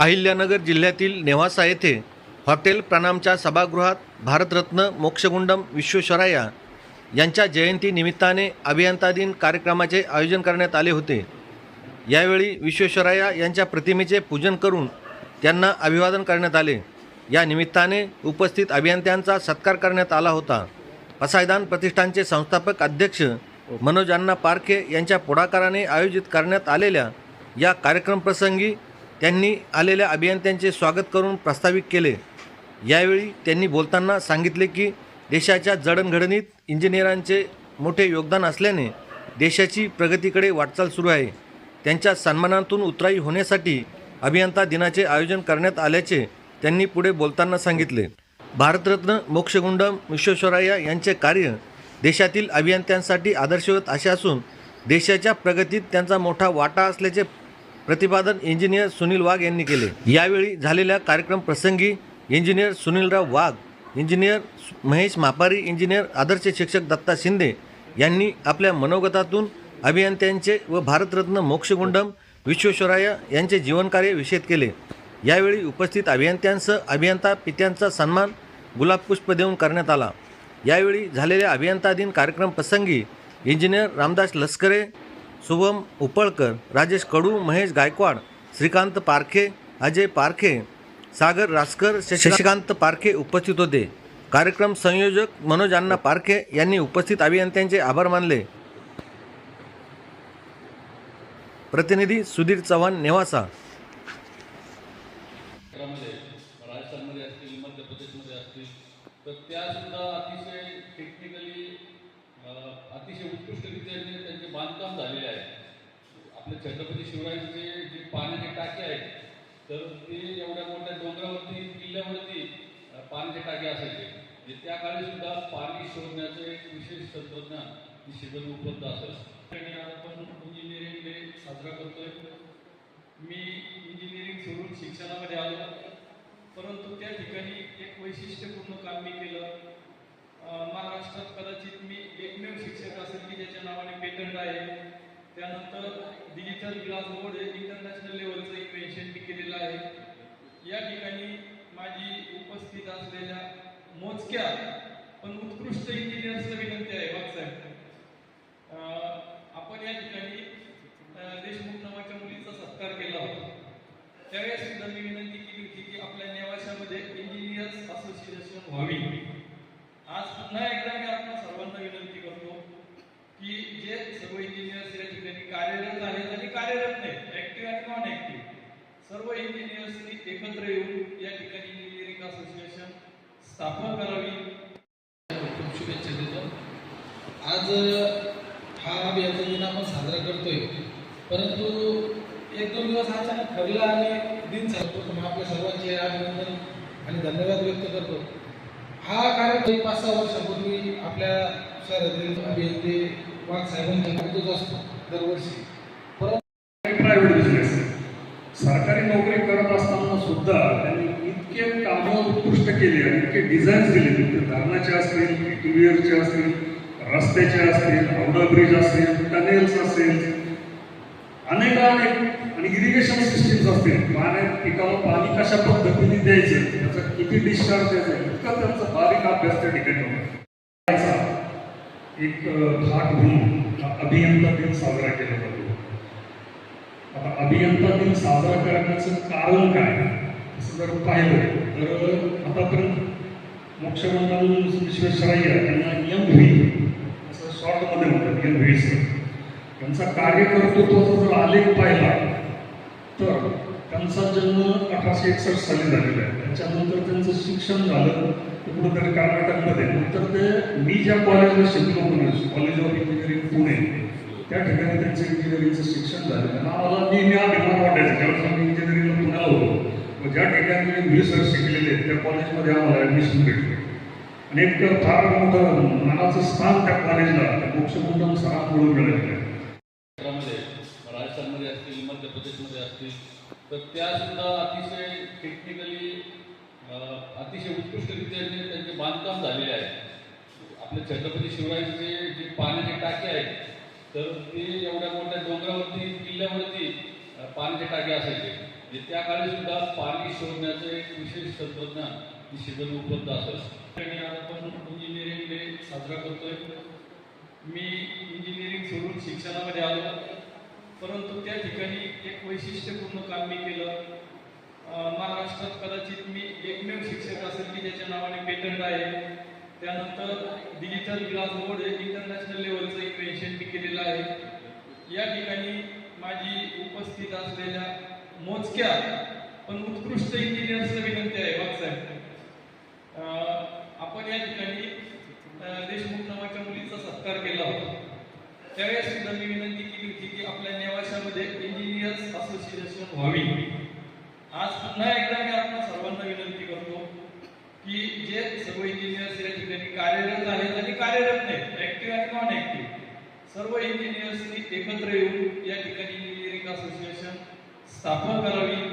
अहिल्यानगर जिल्ह्यातील नेवासा येथे हॉटेल प्रणामच्या सभागृहात भारतरत्न मोक्षगुंडम विश्वेश्वराया यांच्या जयंती निमित्ताने अभियंता दिन कार्यक्रमाचे आयोजन करण्यात आले होते. यावेळी विश्वेश्वराया यांच्या प्रतिमेचे पूजन करून त्यांना अभिवादन करण्यात आले. या निमित्ताने उपस्थित अभियंत्यांचा सत्कार करण्यात आला होता. पसायदान प्रतिष्ठानचे संस्थापक अध्यक्ष मनोज अण्णा पारखे यांच्या पुढाकाराने आयोजित करण्यात आलेल्या या कार्यक्रमप्रसंगी त्यांनी आलेल्या अभियंत्यांचे स्वागत करून प्रस्तावित केले. यावेळी त्यांनी बोलताना सांगितले की देशाच्या जडणघडणीत इंजिनियरांचे मोठे योगदान असल्याने देशाची प्रगतीकडे वाटचाल सुरू आहे. त्यांच्या सन्मानातून उतराई होण्यासाठी अभियंता दिनाचे आयोजन करण्यात आल्याचे त्यांनी पुढे बोलताना सांगितले. भारतरत्न मोक्षगुंडम विश्वेश्वरय्या यांचे कार्य देशातील अभियंत्यांसाठी आदर्शवत असे असून देशाच्या प्रगतीत त्यांचा मोठा वाटा असल्याचे प्रतिपादन इंजिनियर सुनील वाघ यांनी केले. यावेळी झालेल्या कार्यक्रम प्रसंगी engineer Sunilrao Wagh engineer Mahesh Mapari engineer आदर्श शिक्षक दत्ता शिंदे यांनी आपल्या मनोगतातून अभियंत्यांचे व भारतरत्न मोक्षगुंडम विश्वेश्वराया यांचे जीवनकार्य विषेद केले. यावेळी उपस्थित अभियंत्यांसह अभियंता पित्यांचा सन्मान गुलाबपुष्प देऊन करण्यात आला. यावेळी झालेल्या अभियंता दिन कार्यक्रम प्रसंगी इंजिनियर रामदास लस्करे शुभम उपळकर राजेश कडू महेश गायकवाड श्रीकांत पारखे अजय पारखे सागर रासकर शशिकांत पारखे उपस्थित होते. कार्यक्रम संयोजक मनोज अण्णा पारखे यांनी उपस्थित अभियंत्यांचे आभार मानले. प्रतिनिधी सुधीर चव्हाण नेवासा. राजस्थानमध्ये असतील मध्य प्रदेशमध्ये असतील तर त्यासुद्धा अतिशय टेक्निकली अतिशय उत्कृष्टरित्या जे त्यांचे बांधकाम झालेले आहे. आपल्या छत्रपती शिवरायांचे जे पाण्याचे टाके आहेत तर ते एवढ्या मोठ्या डोंगरावरती किल्ल्यावरती पाण्याचे टाके असायचे. म्हणजे त्या काळी सुद्धा पाणी शोधण्याचं एक विशेष तंत्रज्ञान निश्चितच उपलब्ध असायचं. आपण इंजिनिअरिंग डे साजरा करतोय. मी इंजिनिअरिंग सोडून शिक्षणामध्ये आलो. परंतु त्या ठिकाणी एक वैशिष्ट्यपूर्ण काम मी केलं. महाराष्ट्रात कदाचित मी एकमेव शिक्षक असेल की ज्याच्या नावाने पेटंट आहे. त्यानंतर डिजिटल ग्लास बोर्ड हे इंटरनॅशनल लेवलचं इन्व्हेन्शन मी केलेलं आहे. या ठिकाणी माझी उपस्थित असलेल्या मोजक्या पण उत्कृष्ट इंजिनियर्सला विनंती आहे बागसाहेब अं, आपण या ठिकाणी अं, देशमुख नावाच्या मुलीचा सत्कार केला होता त्यावेळेस सुद्धा मी विनंती केली होती की आपल्या नेवाशामध्ये इंजिनियर्स असोसिएशन व्हावी आज पुन्हा एकदा मी आपण सर्वांना विनंती करतो की जे सर्व इंजिनियर्स या ठिकाणी कार्यरत आहेत आणि कार्यरत नाहीत ऍक्टिव्ह आणि नॉन ऍक्टिव्ह सर्व इंजिनियर्सनी एकत्र येऊन या ठिकाणी इंजिनिअरिंग असोसिएशन स्थापन करावी. खूप शुभेच्छा देतो. आज हा याचा दिन आपण साजरा करतोय. परंतु एक दोन दिवस अचानक ठरला आणि दिन चालतो म्हणून आपल्या सर्वांचे अभिनंदन आणि धन्यवाद व्यक्त करतो. हा कार्यक्रम पाच सहा वर्षापूर्वी आपल्या शहरातील अभियंते वाघ साहेबांच्या करतोच असतो दरवर्षी. परंतु प्रायव्हेट बिझनेस सरकारी नोकरी करत असताना सुद्धा त्यांनी इतके कामं उत्कृष्ट केले आणि इतके डिझाईन्स दिले. ते धरणाचे असतील टू व्हीलरचे असतील रस्त्याचे असतील हावडा ब्रिज असेल टनेल्स असेल अनेक अनेक आणि इरिगेशन सिस्टीम्स असतील. पाण्यात पिकाला पाणी कशा पद्धतीने द्यायचं त्याचा किती डिस्चार्ज द्यायचा इतका त्यांचा बारीक अभ्यास त्या ठिकाणी एक भाग म्हणून हा अभियंता दिन साजरा केला जातो. आता अभियंता दिन साजरा करण्याचं कारण काय? असं जर पाहिलं तर आतापर्यंत मोक्षमंडल विश्वेश्वरय्या त्यांना एम व्ही असं शॉर्टमध्ये म्हणतात एम व्ही सर त्यांचा कार्यकर्तृत्वाचा जर आलेख पाहिला तर त्यांचा जन्म अठराशे एकसष्ट साली झालेला आहे. त्याच्यानंतर त्यांचं शिक्षण झालं. ते कुठंतरी कर्नाटकमध्ये. नंतर ते मी ज्या कॉलेजला शिकलो Pune college of engineering Pune त्या ठिकाणी त्यांचं इंजिनिअरिंगचं शिक्षण झालं आणि आम्हाला मी अभिमान वाटायचं. ज्यावेळेस आम्ही इंजिनिअरिंगला पुण्याला होतो मग ज्या ठिकाणी मी सर शिकलेले आहेत, त्या कॉलेजमध्ये आम्हाला ॲडमिशन भेटले. आणि एक फार मोठं मनाचं स्थान त्या कॉलेजला त्या मोक्षमुंडम सरांमुळे मिळालेलं आहे. असतील मध्य प्रदेशमध्ये असतील तर त्यासुद्धा अतिशय टेक्निकली अतिशय उत्कृष्टरित्या जे त्यांचे बांधकाम झालेले आहे. आपले छत्रपती शिवरायांचे जे पाण्याचे टाके आहेत तर ते एवढ्या मोठ्या डोंगरावरती किल्ल्यावरती पाण्याचे टाके असायचे. म्हणजे त्या काळी सुद्धा पाणी शोधण्याचं एक विशेष तंत्रज्ञान शिबिर उपलब्ध असेल आपण इंजिनिअरिंग डे साजरा करतोय मी इंजिनिअरिंग सोडून शिक्षणामध्ये आलो. परंतु त्या ठिकाणी एक वैशिष्ट्यपूर्ण काम मी केलं. महाराष्ट्रात कदाचित मी एकमेव शिक्षक असेल की ज्याच्या नावाने पेटंट आहे. त्यानंतर डिजिटल ग्लास बोर्ड हे इंटरनॅशनल लेवलचं इन्व्हेन्शन मी केलेलं आहे. या ठिकाणी माझी उपस्थित असलेल्या मोजक्या पण उत्कृष्ट इंजिनियर्सला विनंती आहे बाबासाहेब आपण या ठिकाणी देशमुख नावाच्या मुलीचा सत्कार केला होता. त्यावेळेस सुद्धा मी विनंती केली होती की आपल्या नेवाशामध्ये इंजिनियर्स असोसिएशन व्हावी. आज पुन्हा एकदा मी आपण सर्वांना विनंती करतो की जे सर्व इंजिनियर्स या ठिकाणी कार्यरत आहेत आणि कार्यरत नाहीत ऍक्टिव्ह आणि नॉन ऍक्टिव्ह सर्व इंजिनियर्सनी एकत्र येऊन या ठिकाणी इंजिनिअरिंग असोसिएशन स्थापन करावी.